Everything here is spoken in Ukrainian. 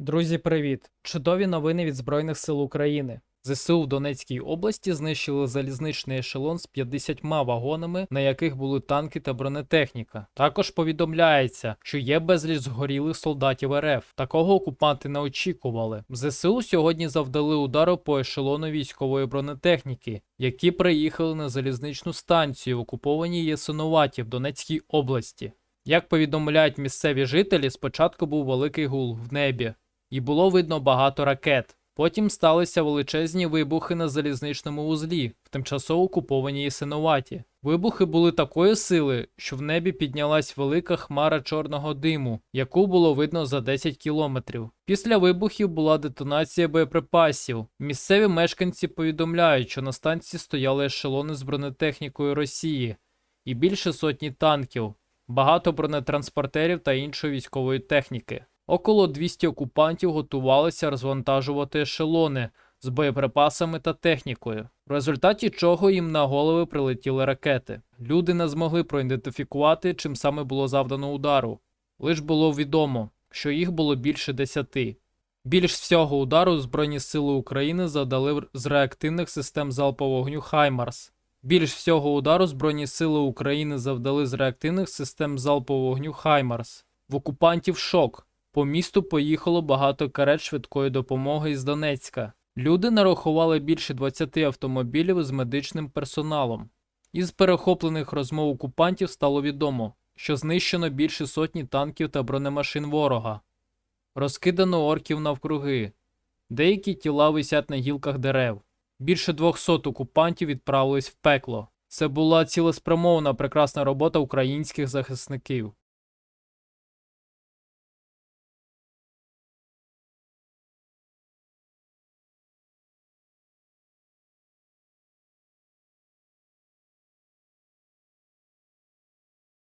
Друзі, привіт! Чудові новини від Збройних сил України. ЗСУ в Донецькій області знищили залізничний ешелон з 50 вагонами, на яких були танки та бронетехніка. Також повідомляється, що є безліч згорілих солдатів РФ. Такого окупанти не очікували. ЗСУ сьогодні завдали удару по ешелону військової бронетехніки, які приїхали на залізничну станцію в окупованій Ясинуваті в Донецькій області. Як повідомляють місцеві жителі, спочатку був великий гул в небі, і було видно багато ракет. Потім сталися величезні вибухи на залізничному вузлі в тимчасово окупованій Ясинуваті. Вибухи були такої сили, що в небі піднялась велика хмара чорного диму, яку було видно за 10 кілометрів. Після вибухів була детонація боєприпасів. Місцеві мешканці повідомляють, що на станції стояли ешелони з бронетехнікою Росії і більше сотні танків, багато бронетранспортерів та іншої військової техніки. Около 200 окупантів готувалися розвантажувати ешелони з боєприпасами та технікою, в результаті чого їм на голови прилетіли ракети. Люди не змогли проідентифікувати, чим саме було завдано удару. Лиш було відомо, що їх було більше десяти. Більш всього удару Збройні Сили України завдали з реактивних систем залпового вогню Хаймарс. Більш всього удару Збройні Сили України завдали з реактивних систем залпового вогню Хаймарс. В окупантів шок. По місту поїхало багато карет швидкої допомоги із Донецька. Люди нарахували більше 20 автомобілів з медичним персоналом. Із перехоплених розмов окупантів стало відомо, що знищено більше сотні танків та бронемашин ворога. Розкидано орків навкруги. Деякі тіла висять на гілках дерев. Більше 200 окупантів відправились в пекло. Це була цілеспрямована прекрасна робота українських захисників.